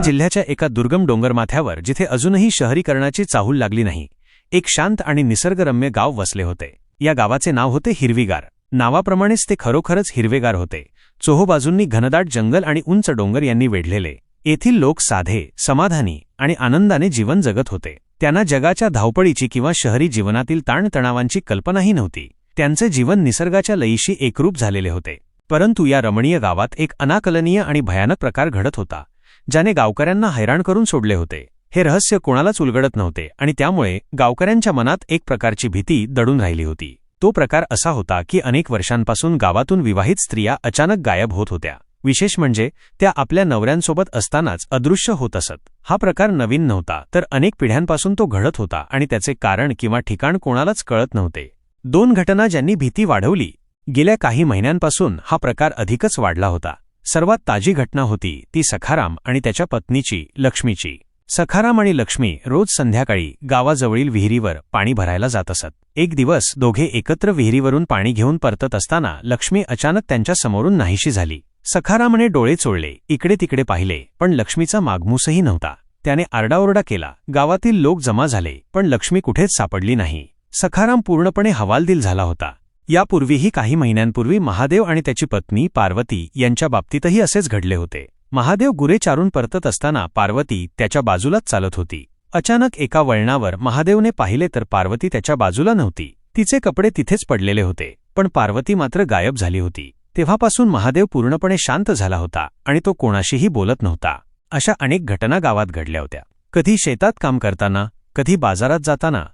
जिल्ह्याच्या एका दुर्गम डोंगरमाथ्यावर जिथे अजूनही शहरीकरणाची चाहूल लागली नाही एक शांत आणि निसर्गरम्य गाव वसले होते. या गावाचे नाव होते हिरवीगार. नावाप्रमाणेच ते खरोखरच हिरवेगार होते. चोहोबाजूंनी घनदाट जंगल आणि उंच डोंगर यांनी वेढलेले. येथील लोक साधे समाधानी आणि आनंदाने जीवन जगत होते. त्यांना जगाच्या धावपळीची किंवा शहरी जीवनातील ताणतणावांची कल्पनाही नव्हती. त्यांचे जीवन निसर्गाच्या लयीशी एकरूप झालेले होते. परंतु या रमणीय गावात एक अनाकलनीय आणि भयानक प्रकार घडत होता. ज्याने गावकऱ्यांना हैराण करून सोडले होते. हे रहस्य कोणालाच उलगडत नव्हते आणि त्यामुळे गावकऱ्यांच्या मनात एक प्रकारची भीती दडून राहिली होती. तो प्रकार असा होता की अनेक वर्षांपासून गावातून विवाहित स्त्रिया अचानक गायब होत होत्या. विशेष म्हणजे त्या आपल्या नवऱ्यांसोबत असतानाच अदृश्य होत असत. हा प्रकार नवीन नव्हता तर अनेक पिढ्यांपासून तो घडत होता आणि त्याचे कारण किंवा ठिकाण कोणालाच कळत नव्हते. दोन घटना ज्यांनी भीती वाढवली गेल्या काही महिन्यांपासून हा प्रकार अधिकच वाढला होता. सर्वात ताजी घटना होती ती सखाराम आणि त्याच्या पत्नीची लक्ष्मीची. सखाराम आणि लक्ष्मी रोज संध्याकाळी गावाजवळील विहिरीवर पाणी भरायला जात असत. एक दिवस दोघे एकत्र विहिरीवरून पाणी घेऊन परतत असताना लक्ष्मी अचानक त्यांच्या समोरून नाहीशी झाली. सखारामने डोळे चोळले इकडे तिकडे पाहिले पण लक्ष्मीचा मागमूसही नव्हता. त्याने आरडाओरडा केला गावातील लोक जमा झाले पण लक्ष्मी कुठेच सापडली नाही. सखाराम पूर्णपणे हवालदिल झाला होता. यापूर्वीही काही महिन्यांपूर्वी महादेव आणि त्याची पत्नी पार्वती यांच्या बाबतीतही असेच घडले होते. महादेव गुरे चारून परतत असताना पार्वती त्याच्या बाजूलाच चालत होती. अचानक एका वळणावर महादेवने पाहिले तर पार्वती त्याच्या बाजूला नव्हती. तिचे कपडे तिथेच पडलेले होते पण पार्वती मात्र गायब झाली होती. तेव्हापासून महादेव पूर्णपणे शांत झाला होता आणि तो कोणाशीही बोलत नव्हता. अशा अनेक घटना गावात घडल्या होत्या. कधी शेतात काम करताना कधी बाजारात जाताना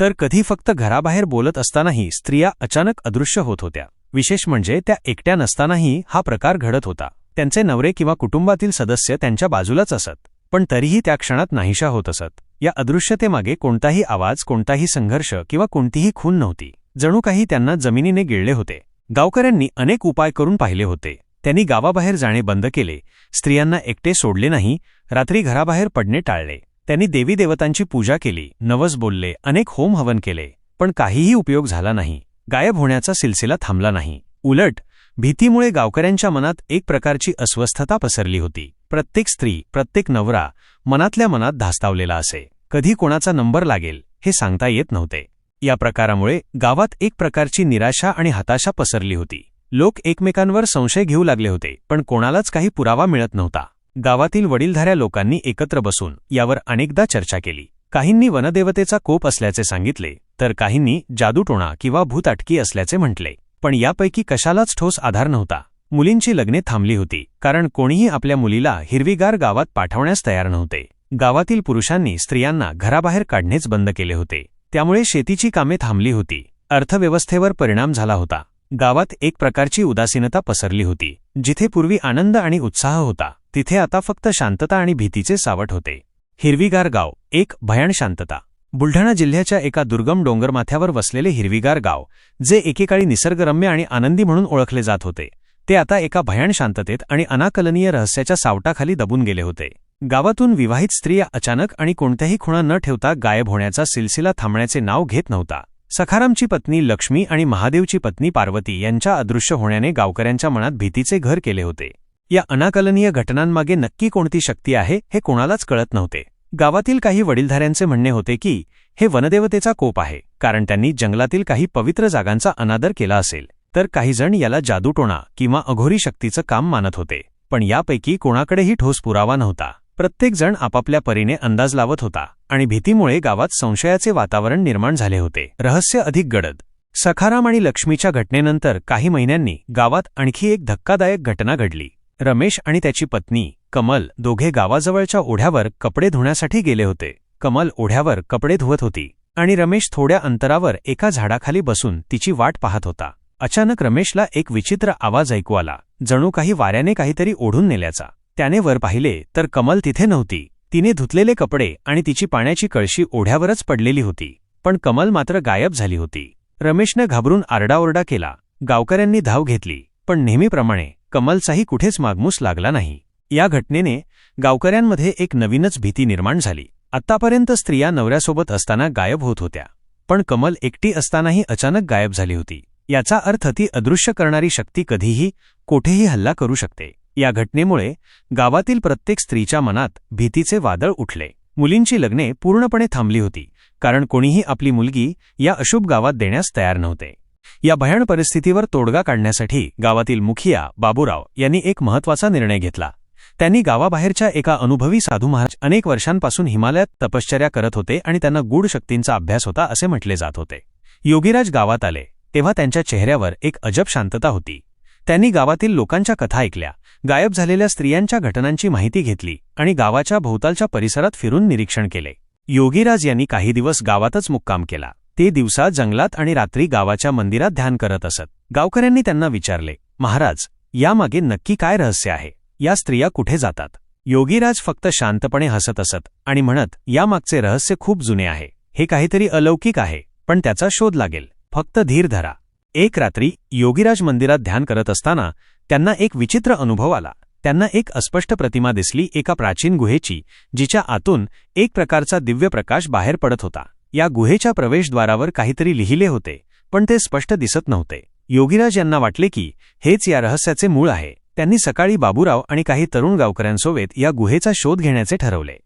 तर कधी फक्त घराबाहेर बोलत असतानाही स्त्रिया अचानक अदृश्य होत होत्या. विशेष म्हणजे त्या एकट्या नसतानाही हा प्रकार घडत होता. त्यांचे नवरे किंवा कुटुंबातील सदस्य त्यांच्या बाजूलाच असत पण तरीही त्या क्षणात नाहीशा होत असत. या अदृश्यतेमागे कोणताही आवाज कोणताही संघर्ष किंवा कोणतीही खून नव्हती. जणू काही त्यांना जमिनीने गिळले होते. गावकऱ्यांनी अनेक उपाय करून पाहिले होते. त्यांनी गावाबाहेर जाणे बंद केले. स्त्रियांना एकटे सोडले नाही. रात्री घराबाहेर पडणे टाळले. त्यांनी देवी देवतांची पूजा केली नवस बोलले अनेक होम हवन केले पण काहीही उपयोग झाला नाही गायब होण्याचा सिलसिला थांबला नाही. उलट भीतीमुळे गावकऱ्यांच्या मनात एक प्रकारची अस्वस्थता पसरली होती. प्रत्येक स्त्री प्रत्येक नवरा मनातल्या मनात धास्तावलेला असे. कधी कोणाचा नंबर लागेल हे सांगता येत नव्हते. या प्रकारामुळे गावात एक प्रकारची निराशा आणि हताशा पसरली होती. लोक एकमेकांवर संशय घेऊ लागले होते पण कोणालाच काही पुरावा मिळत नव्हता. गावातील वडीलधाऱ्या लोकांनी एकत्र बसून यावर अनेकदा चर्चा केली. काहींनी वनदेवतेचा कोप असल्याचे सांगितले तर काहींनी जादूटोणा किंवा भूताटकी असल्याचे म्हटले. पण यापैकी कशालाच ठोस आधार नव्हता. मुलींची लग्ने थांबली होती कारण कोणीही आपल्या मुलीला हिरवीगार गावात पाठवण्यास तयार नव्हते. गावातील पुरुषांनी स्त्रियांना घराबाहेर काढणेच बंद केले होते. त्यामुळे शेतीची कामे थांबली होती. अर्थव्यवस्थेवर परिणाम झाला होता. गावात एक प्रकारची उदासीनता पसरली होती जिथे पूर्वी आनंद आणि उत्साह होता. तिथे आता फक्त शांतता आणि भीतीचे सावट होते. हिरवीगार गाव एक भयाण शांतता. बुलढाणा जिल्ह्याच्या एका दुर्गम डोंगरमाथ्यावर वसलेले हिरवीगार गाव जे एकेकाळी निसर्गरम्य आणि आनंदी म्हणून ओळखले जात होते. ते आता एका भयाण शांततेत आणि अनाकलनीय रहस्याच्या सावटाखाली दबून गेले होते. गावातून विवाहित स्त्रिया अचानक आणि कोणत्याही खुणा न ठेवता गायब होण्याचा सिलसिला थांबण्याचे नाव घेत नव्हता. सखारामची पत्नी लक्ष्मी आणि महादेवची पत्नी पार्वती यांच्या अदृश्य होण्याने गावकऱ्यांच्या मनात भीतीचे घर केले होते. या अनाकलनीय घटनांमागे नक्की कोणती शक्ती आहे हे कोणालाच कळत नव्हते. गावातील काही वडीलधाऱ्यांचे म्हणणे होते की हे वनदेवतेचा कोप आहे कारण त्यांनी जंगलातील काही पवित्र जागांचा अनादर केला असेल. तर काहीजण याला जादूटोणा किंवा अघोरी शक्तीचं काम मानत होते. पण यापैकी कोणाकडेही ठोस पुरावा नव्हता. प्रत्येकजण आपापल्या परीने अंदाज लावत होता आणि भीतीमुळे गावात संशयाचे वातावरण निर्माण झाले होते. रहस्य अधिक गडद. सखाराम आणि लक्ष्मीच्या घटनेनंतर काही महिन्यांनी गावात आणखी एक धक्कादायक घटना घडली. रमेश आणि त्याची पत्नी कमल दोघे गावाजवळच्या ओढ्यावर कपडे धुण्यासाठी गेले होते. कमल ओढ्यावर कपडे धुवत होती आणि रमेश थोड्या अंतरावर एका झाडाखाली बसून तिची वाट पाहत होता. अचानक रमेशला एक विचित्र आवाज ऐकू आला. जणू काही वाऱ्याने काहीतरी ओढून नेल्याचा. त्याने वर पाहिले तर कमल तिथे नव्हती. तिने धुतलेले कपडे आणि तिची पाण्याची कळशी ओढ्यावरच पडलेली होती. पण कमल मात्र गायब झाली होती. रमेशनं घाबरून आरडाओरडा केला. गावकऱ्यांनी धाव घेतली. पण नेहमीप्रमाणे कमलचाही कुठेच मागमूस लागला नाही. या घटनेने गावकऱ्यांमध्ये एक नवीनच भीती निर्माण झाली. आत्तापर्यंत स्त्रिया नवऱ्यासोबत असताना गायब होत होत्या. पण कमल एकटी असतानाही अचानक गायब झाली होती. याचा अर्थ ती अदृश्य करणारी शक्ती कधीही कोठेही हल्ला करू शकते. या घटनेमुळे गावातील प्रत्येक स्त्रीच्या मनात भीतीचे वादळ उठले. मुलींची लग्ने पूर्णपणे थांबली होती कारण कोणीही आपली मुलगी या अशुभ गावात देण्यास तयार नव्हते. या भयाण परिस्थितीवर तोडगा काढण्यासाठी गावातील मुखिया बाबूराव यांनी एक महत्त्वाचा निर्णय घेतला. त्यांनी गावाबाहेरच्या एका अनुभवी साधू महाराज अनेक वर्षांपासून हिमालयात तपश्चर्या करत होते आणि त्यांना गूढ शक्तींचा अभ्यास होता असे म्हटले जात होते. योगीराज गावात आले तेव्हा त्यांच्या चेहऱ्यावर एक अजब शांतता होती. त्यांनी गावातील लोकांच्या कथा ऐकल्या गायब झालेल्या स्त्रियांच्या घटनांची माहिती घेतली आणि गावाच्या भोवतालच्या परिसरात फिरून निरीक्षण केले. योगीराज यांनी काही दिवस गावातच मुक्काम केला. ते दिवसा जंगलात आणि रात्री गावाच्या मंदिरात ध्यान करत असत. गावकऱ्यांनी त्यांना विचारले महाराज यामागे नक्की काय रहस्य आहे? या स्त्रिया कुठे जातात? योगीराज फक्त शांतपणे हसत असत आणि म्हणत यामागचे रहस्य खूप जुने आहे. हे काहीतरी अलौकिक आहे पण त्याचा शोध लागेल. फक्त धीर धरा. एक रात्री योगीराज मंदिरात ध्यान करत असताना त्यांना एक विचित्र अनुभव आला. त्यांना एक अस्पष्ट प्रतिमा दिसली एका प्राचीन गुहेची जिच्या आतून एक प्रकारचा दिव्य प्रकाश बाहेर पडत होता. या गुहेच्या प्रवेशद्वारावर काहीतरी लिहिले होते पण ते स्पष्ट दिसत नव्हते. योगीराज यांना वाटले की हेच या रहस्याचे मूळ आहे. त्यांनी सकाळी बाबूराव आणि काही तरुण गावकऱ्यांसोबत या गुहेचा शोध घेण्याचे ठरवले.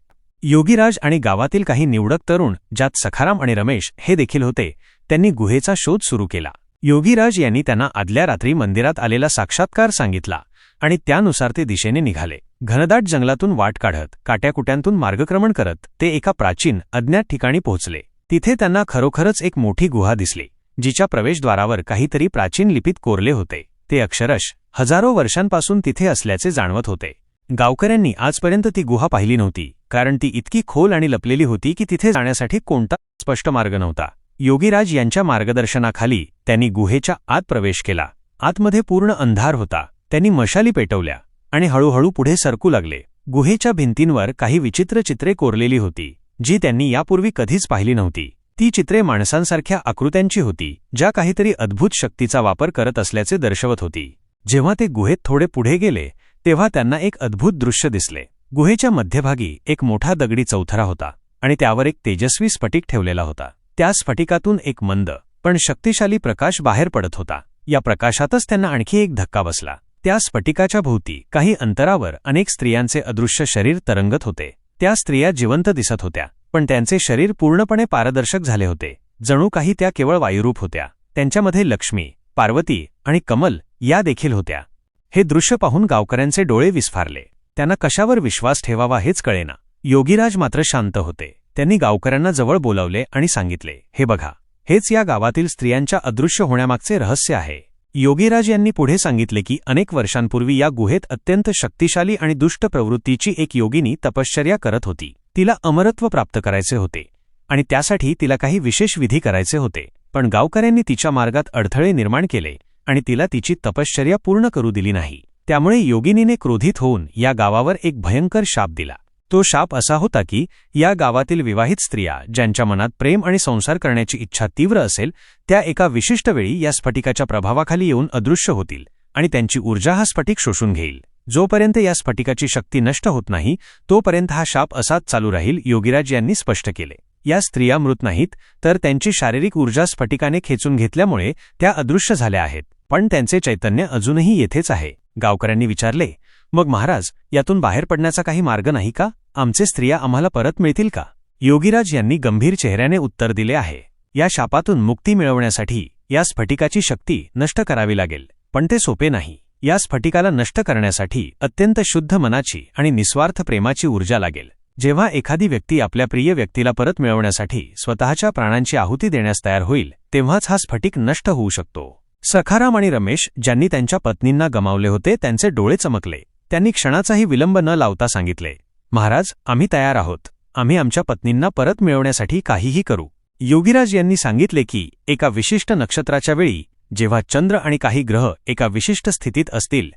योगीराज आणि गावातील काही निवडक तरुण ज्यात सखाराम आणि रमेश हे देखील होते त्यांनी गुहेचा शोध सुरू केला. योगीराज यांनी त्यांना आदल्या रात्री मंदिरात आलेला साक्षात्कार सांगितला आणि त्यानुसार ते दिशेने निघाले. घनदाट जंगलातून वाट काढत काट्याकुट्यांतून मार्गक्रमण करत ते एका प्राचीन अज्ञात ठिकाणी पोहोचले. तिथे त्यांना खरोखरच एक मोठी गुहा दिसली जिच्या प्रवेशद्वारावर काहीतरी प्राचीन लिपीत कोरले होते. ते अक्षरश हजारो वर्षांपासून तिथे असल्याचे जाणवत होते. गावकऱ्यांनी आजपर्यंत ती गुहा पाहिली नव्हती कारण ती इतकी खोल आणि लपलेली होती की तिथे जाण्यासाठी कोणता स्पष्ट मार्ग नव्हता. योगीराज यांच्या मार्गदर्शनाखाली त्यांनी गुहेच्या आत प्रवेश केला. आतमध्ये पूर्ण अंधार होता. त्यांनी मशाली पेटवल्या आणि हळूहळू पुढे सरकू लागले. गुहेच्या भिंतींवर काही विचित्र चित्रे कोरलेली होती. जी त्यांनी यापूर्वी कधीच पाहिली नव्हती. ती चित्रे माणसांसारख्या आकृत्यांची होती ज्या काहीतरी अद्भुत शक्तीचा वापर करत असल्याचे दर्शवत होती. जेव्हा ते गुहेत थोडे पुढे गेले तेव्हा त्यांना एक अद्भुत दृश्य दिसले. गुहेच्या मध्यभागी एक मोठा दगडी चौथरा होता आणि त्यावर एक तेजस्वी स्फटिक ठेवलेला होता. त्या स्फटिकातून एक मंद पण शक्तिशाली प्रकाश बाहेर पडत होता. या प्रकाशातच त्यांना आणखी एक धक्का बसला. त्या स्फटिकाच्या भोवती काही अंतरावर अनेक स्त्रियांचे अदृश्य शरीर तरंगत होते. त्या स्त्रिया जिवंत दिसत होत्या पण त्यांचे शरीर पूर्णपणे पारदर्शक झाले होते. जणू काही त्या केवळ वायुरूप होत्या. त्यांच्यामध्ये लक्ष्मी पार्वती आणि कमल या देखील होत्या. हे दृश्य पाहून गावकऱ्यांचे डोळे विस्फारले. त्यांना कशावर विश्वास ठेवावा हेच कळेना. योगीराज मात्र शांत होते. त्यांनी गावकऱ्यांना जवळ बोलावले आणि सांगितले हे बघा हेच या गावातील स्त्रियांच्या अदृश्य होण्यामागचे रहस्य आहे. योगीराज यांनी पुढे सांगितले की अनेक वर्षांपूर्वी या गुहेत अत्यंत शक्तिशाली आणि दुष्ट प्रवृत्तीची एक योगिनी तपश्चर्या करत होती. तिला अमरत्व प्राप्त करायचे होते. आणि त्यासाठी तिला काही विशेष विधी करायचे होते. पण गावकऱ्यांनी तिच्या मार्गात अडथळे निर्माण केले आणि तिला तिची तपश्चर्या पूर्ण करू दिली नाही. त्यामुळे योगिनीने क्रोधित होऊन या गावावर एक भयंकर शाप दिला. तो शाप असा होता की या गावातील विवाहित स्त्रिया ज्यांच्या मनात प्रेम आणि संसार करण्याची इच्छा तीव्र असेल त्या एका विशिष्ट वेळी या स्फटिकाच्या प्रभावाखाली येऊन अदृश्य होतील आणि त्यांची ऊर्जा हा स्फटिक शोषून घेईल. जोपर्यंत या स्फटिकाची शक्ती नष्ट होत नाही तोपर्यंत हा शाप असाच चालू राहील योगीराज यांनी स्पष्ट केले. या स्त्रिया मृत नाहीत तर त्यांची शारीरिक ऊर्जा स्फटिकाने खेचून घेतल्यामुळे त्या अदृश्य झाल्या आहेत. पण त्यांचे चैतन्य अजूनही येथेच आहे. गावकऱ्यांनी विचारले मग महाराज यातून बाहेर पडण्याचा काही मार्ग नाही का? आमचे स्त्रिया आम्हाला परत मिळतील का? योगीराज यांनी गंभीर चेहऱ्याने उत्तर दिले आहे. या शापातून मुक्ती मिळवण्यासाठी या स्फटिकाची शक्ती नष्ट करावी लागेल पण ते सोपे नाही. या स्फटिकाला नष्ट करण्यासाठी अत्यंत शुद्ध मनाची आणि निस्वार्थ प्रेमाची ऊर्जा लागेल. जेव्हा एखादी व्यक्ती आपल्या प्रिय व्यक्तीला परत मिळवण्यासाठी स्वतःच्या प्राणांची आहुती देण्यास तयार होईल तेव्हाच हा स्फटिक नष्ट होऊ शकतो. सखाराम आणि रमेश ज्यांनी त्यांच्या पत्नींना गमावले होते त्यांचे डोळे चमकले. त्यांनी क्षणाचाही विलंब न लावता सांगितले महाराज आम्ही तयार आहोत. आम्ही आमच्या पत्नींना परत मिळवण्यासाठी काहीही करू. योगीराज यांनी सांगितले की एका विशिष्ट नक्षत्राच्या वेळी जेव्हा चंद्र आणि काही ग्रह एका विशिष्ट स्थितीत असतील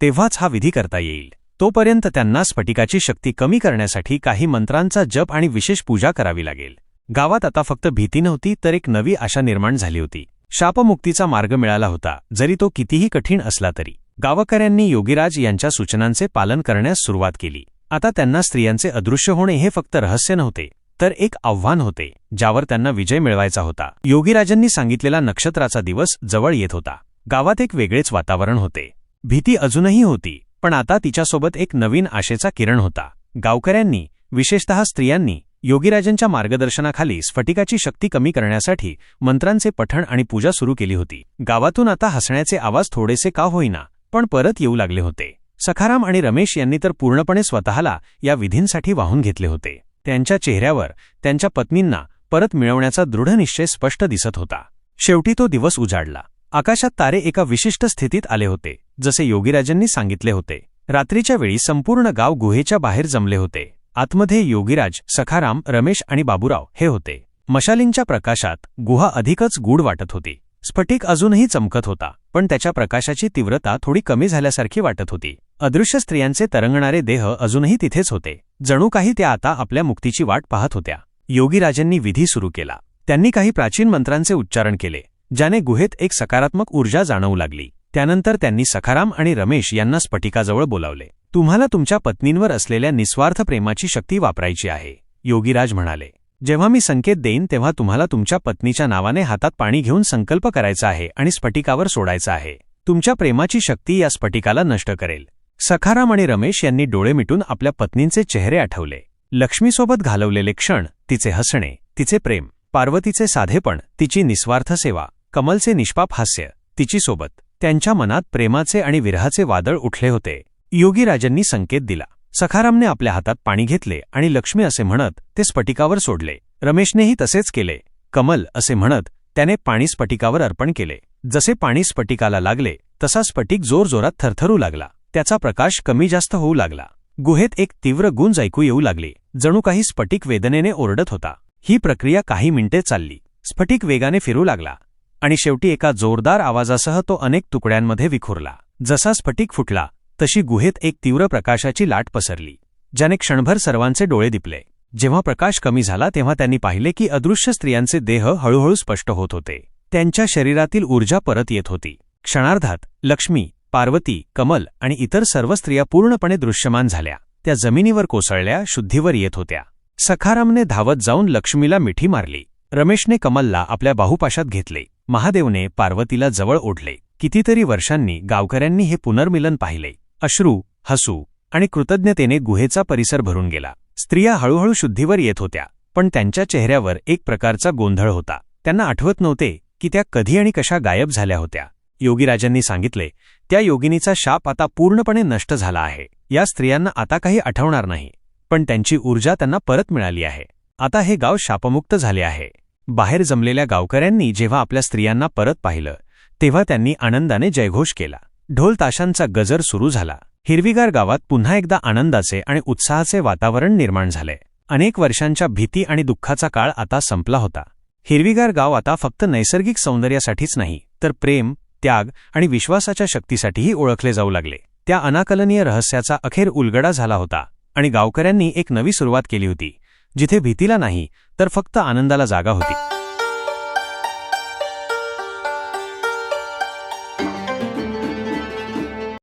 तेव्हाच हा विधी करता येईल. तोपर्यंत त्यांना स्फटिकाची शक्ती कमी करण्यासाठी काही मंत्रांचा जप आणि विशेष पूजा करावी लागेल. गावात आता फक्त भीती नव्हती तर एक नवी आशा निर्माण झाली होती. शापमुक्तीचा मार्ग मिळाला होता जरी तो कितीही कठीण असला तरी. गावकऱ्यांनी योगीराज यांच्या सूचनांचे पालन करण्यास सुरुवात केली. आता त्यांना स्त्रियांचे अदृश्य होणे हे फक्त रहस्य नव्हते तर एक आव्हान होते ज्यावर त्यांना विजय मिळवायचा होता. योगीराजांनी सांगितलेला नक्षत्राचा दिवस जवळ येत होता. गावात एक वेगळेच वातावरण होते. भीती अजूनही होती पण आता तिच्यासोबत एक नवीन आशेचा किरण होता. गावकऱ्यांनी विशेषतः स्त्रियांनी योगीराजांच्या मार्गदर्शनाखाली स्फटिकाची शक्ती कमी करण्यासाठी मंत्रांचे पठण आणि पूजा सुरू केली होती. गावातून आता हसण्याचे आवाज थोडेसे का होईना पण परत येऊ लागले होते. सखाराम आणि रमेश यांनी तर पूर्णपणे स्वतःला या विधींसाठी वाहून घेतले होते. त्यांच्या चेहऱ्यावर त्यांच्या पत्नींना परत मिळवण्याचा दृढ निश्चय स्पष्ट दिसत होता. शेवटी तो दिवस उजाडला. आकाशात तारे एका विशिष्ट स्थितीत आले होते जसे योगीराजांनी सांगितले होते. रात्रीच्या वेळी संपूर्ण गाव गुहेच्या बाहेर जमले होते. आतमध्ये योगीराज सखाराम रमेश आणि बाबूराव हे होते. मशालींच्या प्रकाशात गुहा अधिकच गूढ वाटत होती. स्फटिक अजूनही चमकत होता पण त्याच्या प्रकाशाची तीव्रता थोडी कमी झाल्यासारखी वाटत होती. अदृश्य स्त्रियांचे तरंगणारे देह अजूनही तिथेच होते. जणू काही त्या आता आपल्या मुक्तीची वाट पाहत होत्या. योगीराजांनी विधी सुरू केला. त्यांनी काही प्राचीन मंत्रांचे उच्चारण केले ज्याने गुहेत एक सकारात्मक ऊर्जा जाणवू लागली. त्यानंतर त्यांनी सखाराम आणि रमेश यांना स्फटिकाजवळ बोलावले. तुम्हाला तुमच्या पत्नींवर असलेल्या निस्वार्थ प्रेमाची शक्ती वापरायची आहे योगीराज म्हणाले. जेव्हा मी संकेत देईन तेव्हा तुम्हाला तुमच्या पत्नीच्या नावाने हातात पाणी घेऊन संकल्प करायचा आहे आणि स्फटिकावर सोडायचा आहे. तुमच्या प्रेमाची शक्ती या स्फटिकाला नष्ट करेल. सखाराम आणि रमेश यांनी डोळे मिटून आपल्या पत्नींचे चेहरे आठवले. लक्ष्मीसोबत घालवलेले क्षण तिचे हसणे तिचे प्रेम पार्वतीचे साधेपण तिची निस्वार्थ सेवा कमलचे निष्पाप हास्य तिची सोबत त्यांच्या मनात प्रेमाचे आणि विरहाचे वादळ उठले होते. योगीराजांनी संकेत दिला. सखारामने आपल्या हातात पाणी घेतले आणि लक्ष्मी असे म्हणत ते स्फटिकावर सोडले. रमेशनेही तसेच केले. कमल असे म्हणत त्याने पाणी स्फटिकावर अर्पण केले. जसे पाणी स्फटिकाला लागले तसा स्फटिक जोरजोरात थरथरू लागला. त्याचा प्रकाश कमी जास्त होऊ लागला. गुहेत एक तीव्र गुंज ऐकू येऊ लागली. जणू काही स्फटिक वेदनेने ओरडत होता. ही प्रक्रिया काही मिनिटे चालली. स्फटिक वेगाने फिरू लागला. आणि शेवटी एका जोरदार आवाजासह तो अनेक तुकड्यांमध्ये विखुरला. जसा स्फटिक फुटला तशी गुहेत एक तीव्र प्रकाशाची लाट पसरली ज्याने क्षणभर सर्वांचे डोळे दिपले. जेव्हा प्रकाश कमी झाला तेव्हा त्यांनी पाहिले की अदृश्य स्त्रियांचे देह हळूहळू स्पष्ट होत होते. त्यांच्या शरीरातील ऊर्जा परत येत होती. क्षणार्धात लक्ष्मी पार्वती कमल आणि इतर सर्व स्त्रिया पूर्णपणे दृश्यमान झाल्या. त्या जमिनीवर कोसळल्या शुद्धीवर येत होत्या. सखारामने धावत जाऊन लक्ष्मीला मिठी मारली. रमेशने कमलला आपल्या बाहुपाशात घेतले. महादेवने पार्वतीला जवळ ओढले. कितीतरी वर्षांनी गावकऱ्यांनी हे पुनर्मिलन पाहिले. अश्रू हसू आणि कृतज्ञतेने गुहेचा परिसर भरून गेला. स्त्रिया हळूहळू शुद्धीवर येत होत्या पण त्यांच्या चेहऱ्यावर एक प्रकारचा गोंधळ होता. त्यांना आठवत नव्हते की त्या कधी आणि कशा गायब झाल्या होत्या. योगीराजांनी सांगितले त्या योगिनीचा शाप आता पूर्णपणे नष्ट झाला आहे. या स्त्रियांना आता काही आठवणार नाही. पण त्यांची ऊर्जा त्यांना परत मिळाली आहे. आता हे गाव शापमुक्त झाले आहे. बाहेर जमलेल्या गावकऱ्यांनी जेव्हा आपल्या स्त्रियांना परत पाहिलं तेव्हा त्यांनी आनंदाने जयघोष केला. ढोल ताशांचा गजर सुरू झाला. हिरवीगार गावात पुन्हा एकदा आनंदाचे आणि उत्साहाचे वातावरण निर्माण झाले. अनेक वर्षांच्या भीती आणि दुःखाचा काळ आता संपला होता. हिरवीगार गाव आता फक्त नैसर्गिक सौंदर्यासाठीच नाही तर प्रेम त्याग आणि विश्वासाच्या शक्तीसाठीही ओळखले जाऊ लागले. त्या अनाकलनीय रहस्याचा अखेर उलगडा झाला होता आणि गावकऱ्यांनी एक नवी सुरुवात केली होती. जिथे भीतीला नाही तर फक्त आनंदाला जागा होती.